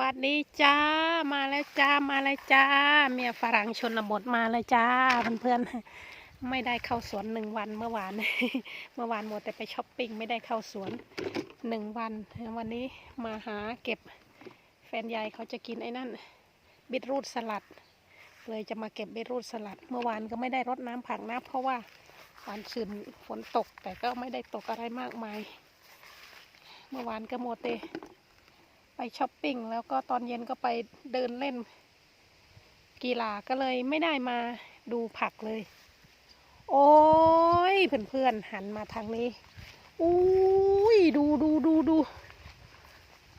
วัสดีจ้า มาแล้วจ้า มาแล้วจ้า เมียฝรั่งชนบทมาแล้วจ้าเพื่อนๆ ไม่ได้เข้าสวนหนึ่งวันเมื่อวาน เมื่อวานหมดแต่ไปช้อปปิ้งไม่ได้เข้าสวนหนึ่งวัน วันนี้มาหาเก็บแฟนยายเขาจะกินไอ้นั่นบิดรูดสลัด เลยจะมาเก็บบิดรูดสลัด เมื่อวานก็ไม่ได้รดน้ำผักนะเพราะว่าวันซืนฝนตกแต่ก็ไม่ได้ตกอะไรมากมาย เมื่อวานก็โมเต ไปช้อปปิ้งแล้วก็ตอนเย็นก็ไปเดินเล่น กีฬาก็เลยไม่ได้มาดูผักเลย โอ้ยเพื่อนๆหันมาทางนี้อุ้ยดูดูดูดู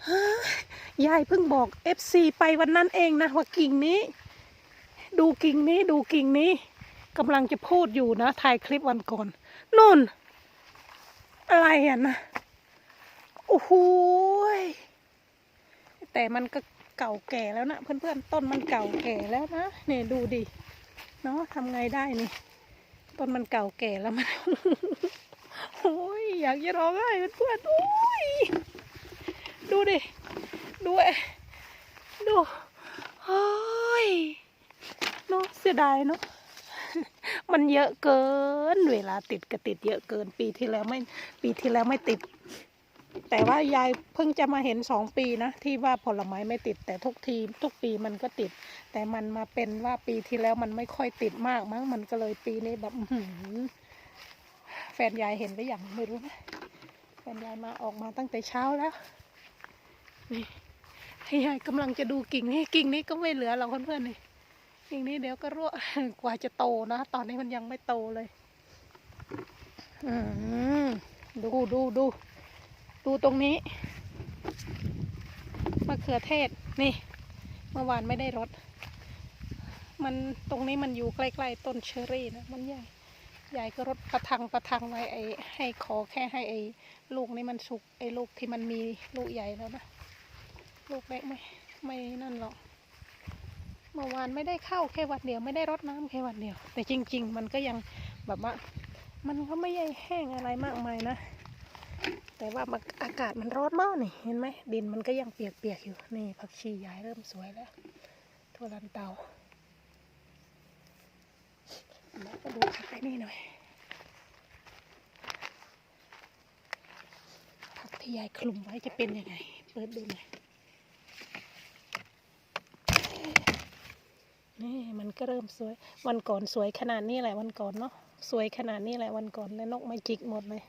ฮะยายเพิ่งบอก FC ไปวันนั้นเองนะว่ากิ่งนี้ ดูกิ่งนี้ดูกิ่งนี้กำลังจะพูดอยู่นะถ่ายคลิปวันก่อนนู่น อะไรอะนะโอ้โหย แต่มันก็เก่าแก่แล้วนะเพื่อนๆต้นมันเก่าแก่แล้วนะเนี่ยดูดิเนาะทำไงได้นี่ต้นมันเก่าแก่แล้วมันโอ้ยอยากจะร้องไห้เพื่อนๆโอ้ยดูดิดูเอ้ยดูโอ้ยเนาะเสียดายเนาะมันเยอะเกิน เวลาติดก็ติดเยอะเกินปีที่แล้วไม่ปีที่แล้วไม่ติด แต่ว่ายายเพิ่งจะมาเห็นสองปีนะที่ว่าผลไม้ไม่ติดแต่ทุกทีทุกปีมันก็ติด แต่มันมาเป็นว่าปีที่แล้วมันไม่ค่อยติดมากมั้งมันก็เลยปีนี้แบบแฟนยายเห็นหรือยังไม่รู้นะแฟนยายมาออกมาตั้งแต่เช้าแล้วนี่ให้ยายกำลังจะดูกิ่งนี้กิ่งนี้ก็ไม่เหลือเราเพื่อนๆนี่กิ่งนี้เดี๋ยวก็รั่วกว่าจะโตนะตอนนี้มันยังไม่โตเลย อืมดูดูดู ดูตรงนี้มะเขือเทศนี่ เมื่อวานไม่ได้รดมันตรงนี้มันอยู่ใกล้ๆต้นเชอรี่นะมันใหญ่ใหญ่ก็รดประทังประทังไว้ไอ้ให้ขอแค่ให้ไอ้ลูกนี้มันสุกไอ้ลูกที่มันมีลูกใหญ่แล้วนะลูกเล็กไม่ไม่นั่นหรอกเมื่อวานไม่ได้เข้าแค่วันเดียวไม่ได้รดน้ำแค่วันเดียว แต่จริง ๆ มันก็ยังแบบว่า มันก็ไม่ใช่แห้งอะไรมากมายนะ แต่ว่าอากาศมันร้อนมากนี่เห็นไหมดินมันก็ยังเปียกๆอยู่นี่ผักชีย้ายเริ่มสวยแล้วทั่วลันเตาแล้วก็ดูผักไอ้นี่หน่อยผักที่ยายคลุมไว้จะเป็นยังไงเปิดดูหน่อยนี่มันก็เริ่มสวย วันก่อนสวยขนาดนี้แหละวันก่อนเนาะสวยขนาดนี้แหละวันก่อนแล้วนกมาจิกหมดเลย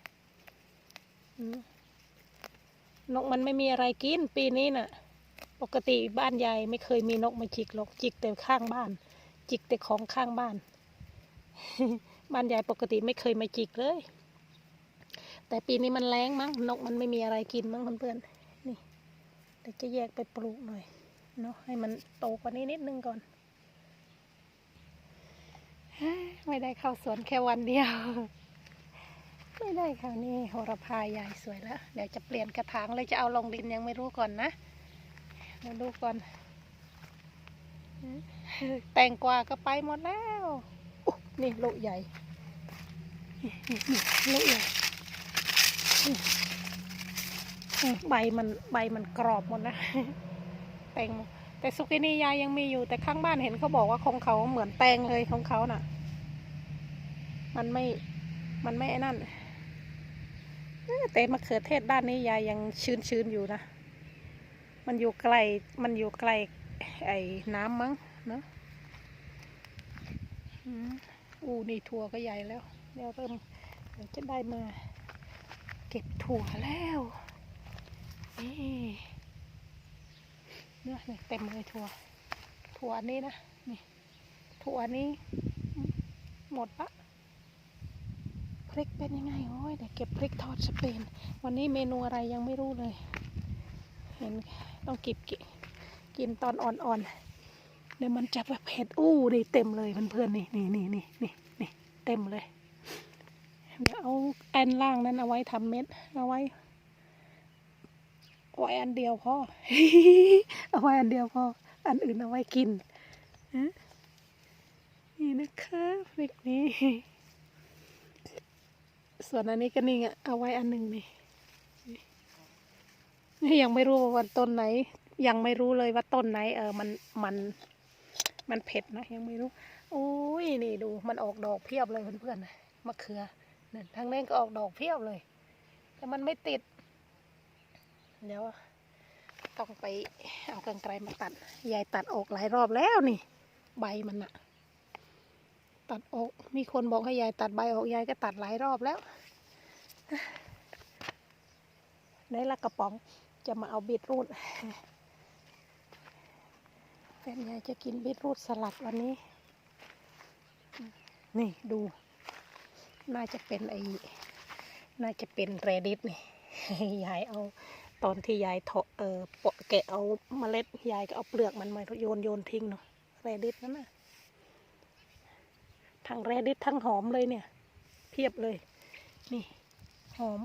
นกมันไม่มีอะไรกินปีนี้น่ะ ปกติบ้านยายไม่เคยมีนกมาจิกหรอกจิกแต่ข้างบ้าน จิกแต่ของข้างบ้าน บ้านยายปกติไม่เคยมาจิกเลย แต่ปีนี้มันแรงมั้งนกมันไม่มีอะไรกินมั้งเพื่อนๆนี่เดี๋ยวจะแยกไปปลูกหน่อยเนาะให้มันโตกว่านี้นิดนึงก่อนไม่ได้เข้าสวนแค่วันเดียว ไม่ได้ค่ะนี่โหระพาใหญ่สวยแล้ว เดี๋ยวจะเปลี่ยนกระถางเลยจะเอาลงดินยังไม่รู้ก่อนนะเดี๋ยวดูก่อน แตงกวาก็ไปหมดแล้วนี่ลูกใหญ่ลูกใหญ่ใบมันใบมันกรอบหมดแล้วแตงแต่สุกินียายยังมีอยู่แต่ข้างบ้านเห็นเขาบอกว่าของเขาเหมือนแตงเลยของเขาน่ะ มันไม่มันไม่ไอ้นั่น แต่มะเขือเทศด้านนี้ยายยังชื้นๆอยู่นะ มันอยู่ไกล มันอยู่ไกลไอ้น้ำมั้งเนอะอืมอูนี่ถั่วก็ใหญ่แล้ว เดี๋ยวเริ่มเดี๋ยวจะได้มา เก็บถั่วแล้วนี่เนี่ยเต็มเลยถั่ว ถั่วนี้นะ นี่ ถั่วนี้ หมดละ ริกเป็นยังไงโอ้ยเดี๋ยวเก็บพริกทอดสเปน วันนี้เมนูอะไรยังไม่รู้เลย เห็นต้องกิบกิกินตอนอ่อนๆเดี๋ยวมันจะแบบเผ็ดอู้นี่เต็มเลยเพื่อนๆนี่นี่นี่นี่นี่นี่เต็มเลยเดี๋ยวเอาแอนล่างนั้นเอาไว้ทำเม็ดเอาไว้ไว้อันเดียวพอเอาไว้อันเดียวพออันอื่นเอาไว้กินฮะนี่นะคะพริกนี้ ส่วนอันนี้ก็นี่ไงเอาไว้อันหนึ่งนี่นี่ยังไม่รู้ว่าวันต้นไหน ยังไม่รู้เลยว่าต้นไหน เออมันมัน มันเผ็ดนะยังไม่รู้โอ้ยนี่ดู มันออกดอกเพียบเลยเพื่อนๆมะเขือนั่นทางนี้ก็ออกดอกเพียบเลย แต่มันไม่ติด เดี๋ยวต้องไปเอากรรไกรมาตัดยายตัดออกหลายรอบแล้วนี่ ใบมันอะ ตัดออก มีคนบอกให้ยายตัดใบออกยายก็ตัดหลายรอบแล้วในละกระป๋องจะมาเอาบีทรูทแฟนยายจะกินบีทรูทสลัดวันนี้ นี่ดู น่าจะเป็นไอ้น่าจะเป็นเรดิสนี่ยายเอาตอนที่ยายเถาะเออปะแกะเอาเมล็ดยายก็เอาเปลือกมันมาโยนโยนทิ้งเนาะเรดิสนั่นน่ะ ทั้งเรดิสทั้งหอมเลยเนี่ย เพียบเลย นี่ หอม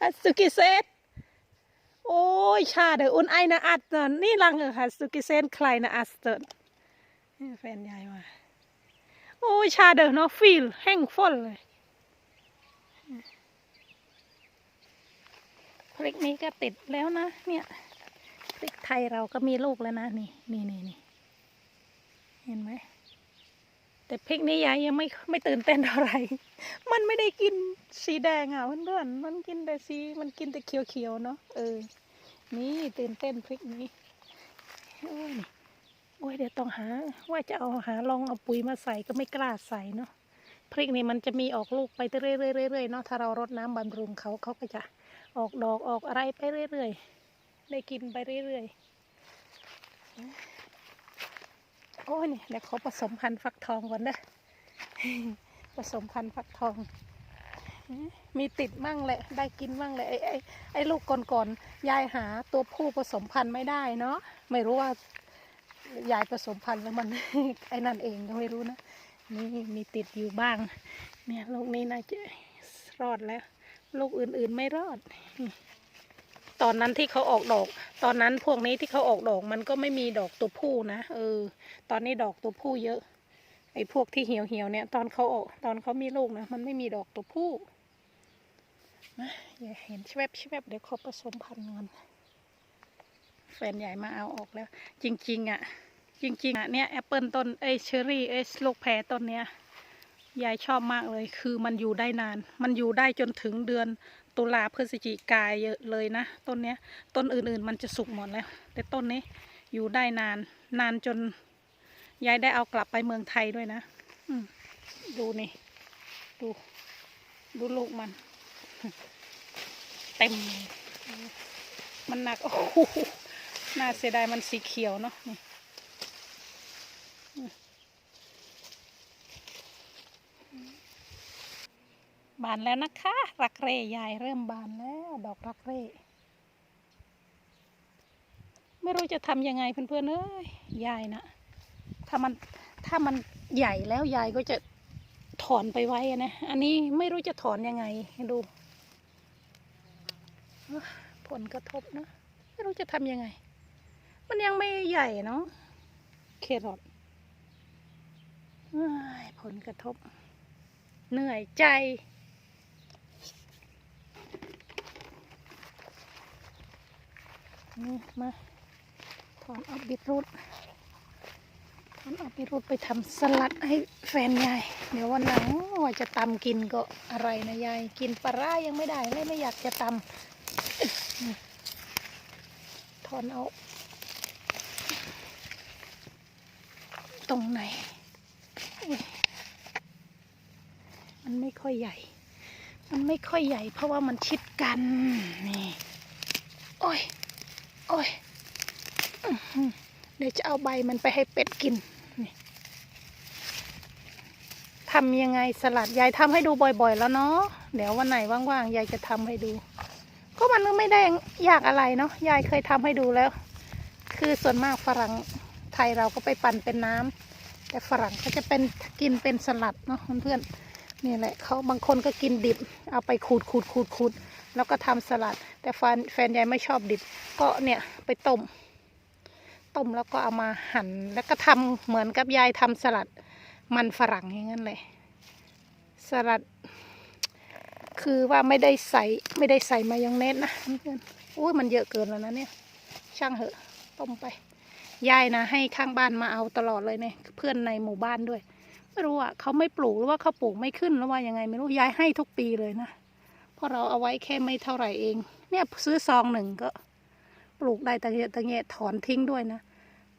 ฮัสุกิเซนโอ้ย ชาเดออุนไอนะอัดเนอะนี่ลังเออฮัตสุกิเซนใครนะอัสเตอร์นี่แฟนยายมาโอ้ย ชาเดอเนาะฟิลแห้งฟอลเลยพริกนี้ก็ติดแล้วนะเนี่ย พริกไทยเราก็มีลูกแล้วนะนี่นี่นี่นี่เห็นไหมแต่พริกนี้ยายยังไม่ไม่ตื่นเต้นเท่าไหร่ มันไม่ได้กินสีแดงอะเพื่อนๆมันกินแต่สีมันกินแต่เขียวๆเนาะเออ นี่ตื่นเต้นพริกนี้โอ้ยโอ้ยเดี๋ยวต้องหา ว่าจะเอาหาลองเอาปุ๋ยมาใส่ก็ไม่กล้าใส่เนาะพริกนี่มันจะมีออกลูกไปเรื่อยๆเรื่อยๆเนาะถ้าเรารดน้ำบำรุงเขาเขาก็จะออกดอกออกอะไรไปเรื่อยๆ ได้กินไปเรื่อยๆ โอ้ยนี่เดี๋ยวขอผสมพันธุ์ฟักทองก่อนนะผสมพันธุ์ฟักทอง มีติดมั่งแหละ ได้กินมั่งแหละไอ้ไอ้ไอ้ลูกก่อนๆ ยายหาตัวผู้ผสมพันธุ์ไม่ได้เนาะ ไม่รู้ว่ายายผสมพันธุ์แล้วมันไอ้นั่นเองก็ไม่รู้นะ นี่มีติดอยู่บ้าง เนี่ยลูกนี้น่าจะรอดแล้ว ลูกอื่นๆไม่รอด ตอนนั้นที่เขาออกดอก ตอนนั้นพวกนี้ที่เขาออกดอกมันก็ไม่มีดอกตัวผู้นะเออ ตอนนี้ดอกตัวผู้เยอะ ไอ้พวกที่เหี่ยวเหี่ยวเนี่ย ตอนเขาออกตอนเขามีลูกนะมันไม่มีดอกตัวผู้นะอย่าเห็นชแชบแชบเดี๋ยวเขาผสมพันธุ์กันแฟนใหญ่มาเอาออกแล้ว จริง ๆ อะ จริง ๆ อะเนี่ยแอปเปิลต้นไอ้เชอรี่ไอ้ลูกแพรต้นเนี้ยยายชอบมากเลย คือมันอยู่ได้นาน มันอยู่ได้จนถึงเดือน ตุลาพฤศจิกายนเลยนะ ต้นเนี้ย ต้นอื่นๆมันจะสุกหมดแล้ว แต่ต้นนี้อยู่ได้นาน นานจนยายได้เอากลับไปเมืองไทยด้วยนะอืดูนี่ดู ดูลูกมัน เต็ม มันหนัก โอ้โหน่าเสียดายมันสีเขียวเนาะนี่านแล้วนะคะ รักเร่ยายเริ่มบานแล้วดอกรักเร่ไม่รู้จะทำยังไงเพื่อนๆเอ้ยยายนะถ้ามันถ้ามันใหญ่แล้วยายก็จะถอนไปไว้อะนะอันนี้ไม่รู้จะถอนยังไงให้ดูผลกระทบนะไม่รู้จะทำยังไง มันยังไม่ใหญ่เนาะเครอทผลกระทบ เหนื่อยใจ นี่มาถอนเอาบิดรูดถอนเอาบิดรูดไปทำสลัดให้แฟนยาย เดี๋ยววันหลังว่าจะตำกินก็อะไรนะยาย กินปลาร้ายังไม่ได้เลยไม่อยากจะตำถอนเอา ตรงไหน มันไม่ค่อยใหญ่มันไม่ค่อยใหญ่เพราะว่ามันชิดกัน นี่ โอ้ย โอ้ยเดี๋ยวจะเอาใบมันไปให้เป็ดกินนี่ทำยังไงสลัดยายทำให้ดูบ่อย ๆ แล้วเนาะเดี๋ยววันไหนว่างๆยายจะทำให้ดู ก็มันก็ไม่ได้ยากอะไรเนาะยายเคยทำให้ดูแล้ว คือส่วนมากฝรั่งไทยเราก็ไปปั่นเป็นน้ำแต่ฝรั่งเขาจะเป็นกินเป็นสลัดเนาะเพื่อนๆนี่แหละเขาบางคนก็กินดิบ เอาไปขูดขูดขูดขูด แล้วก็ทำสลัด แต่แฟนแฟนยายไม่ชอบดิบ ก็เนี่ยไปต้ม ต้มแล้วก็เอามาหั่น แล้วก็ทำเหมือนกับยายทำสลัด มันฝรั่งอย่างนั้นเลย สลัด คือว่าไม่ได้ใส่ไม่ได้ใส่มายองเนสนะเพื่อนอุ้ยมันเยอะเกินแล้วนะเนี่ย ช่างเหอะ ต้มไป ยายนะ ให้ข้างบ้านมาเอาตลอดเลยเนี่ยเพื่อนในหมู่บ้านด้วยไม่รู้อะเขาไม่ปลูกหรือว่าเขาปลูกไม่ขึ้นหรือว่ายังไงไม่รู้ยายให้ทุกปีเลยนะ เพราะเราเอาไว้แค่ไม่เท่าไหร่เอง เนี่ยซื้อซองหนึ่งก็ปลูกได้ตะเกียตะเกียถอนทิ้งด้วยนะ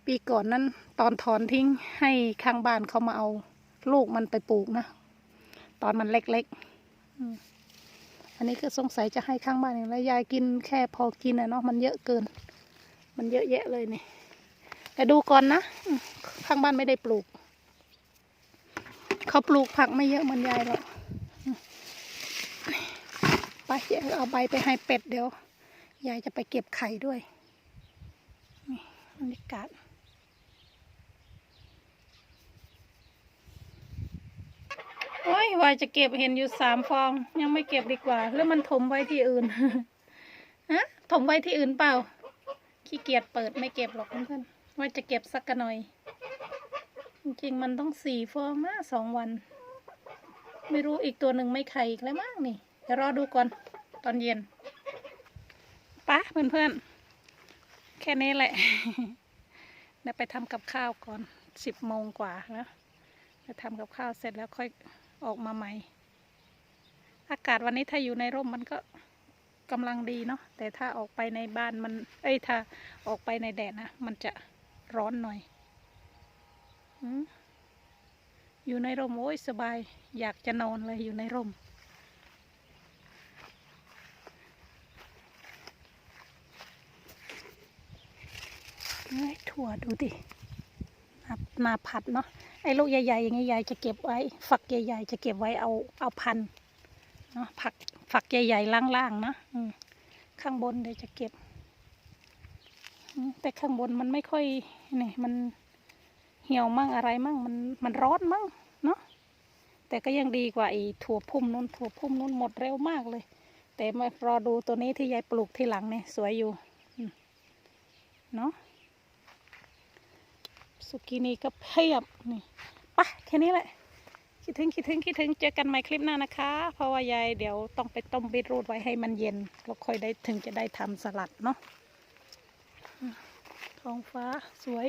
ปีก่อนนั้นตอนถอนทิ้งให้ข้างบ้านเขามาเอาลูกมันไปปลูกนะ ตอนมันเล็กๆอันนี้คือสงสัยจะให้ข้างบ้านอย่างไรยายกินแค่พอกินอะเนาะมันเยอะเกิน มันเยอะแยะเลยนี่แต่ดูก่อนนะ ข้างบ้านไม่ได้ปลูก เขาปลูกผักไม่เยอะเหมือนยายหรอก ไปยายเอาใบไปให้เป็ดเดี๋ยวยายจะไปเก็บไข่ด้วยนี่บรรยากาศโอ้ยวายจะเก็บเห็นอยู่สามฟอง ยังไม่เก็บดีกว่า แล้วมันถมไว้ที่อื่นฮะถมไว้ที่อื่นเปล่าขี้เกียจเปิดไม่เก็บหรอกเพื่อนๆว่าจะเก็บสักกันหน่อย จริงๆมันต้องสี่ฟองนะสองวัน ไม่รู้อีกตัวหนึ่งไม่ไข่อีกแล้วมั้งนี่ ดี๋ยวรอดูก่อนตอนเย็นปะเพื่อนๆ แค่นี้แหละเดี๋ยวไปทำกับข้าวก่อนสิบโมงกว่าแล้วไปทำกับข้าวเสร็จแล้วค่อยออกมาใหม่ อากาศวันนี้ถ้าอยู่ในร่มมันก็กำลังดีเนาะแต่ถ้าออกไปในบ้านมัน เอ้ยถ้าออกไปในแดดนะ มันจะร้อนหน่อยอยู่ในร่มโอ้ยสบาย อยากจะนอนเลยอยู่ในร่ม เอ้ยถั่วดูดินานาผัดเนาะไอ้ลูกใหญ่ๆอย่างเงี้ยายจะเก็บไว้ ฝักใหญ่ๆจะเก็บไว้เอาเอาพันเนาะผักฝักใหญ่ๆล่างๆนะอืมข้างบนเดี๋ยวจะเก็บ แต่ข้างบนมันไม่ค่อยนี่มันเหี่ยวมั่งอะไรมั่งมันมันร้อนมั่งเนาะแต่ก็ยังดีกว่าไอ้ถั่วพุ่มนู้นถั่วพุ่มนู้นหมดเร็วมากเลย แต่มารอดูตัวนี้ที่ยายปลูกที่หลังเนี่ยสวยอยู่เนาะ สุกินีก็เพียบนี่ปะแค่นี้แหละ คิดถึงคิดถึงคิดถึงเจอกันใหม่คลิปหน้านะคะ เพราะว่ายายเดี๋ยวต้องไปต้มบีทรูทไว้ให้มันเย็นแล้วค่อยได้ถึงจะได้ทำสลัดเนาะท้องฟ้าสวย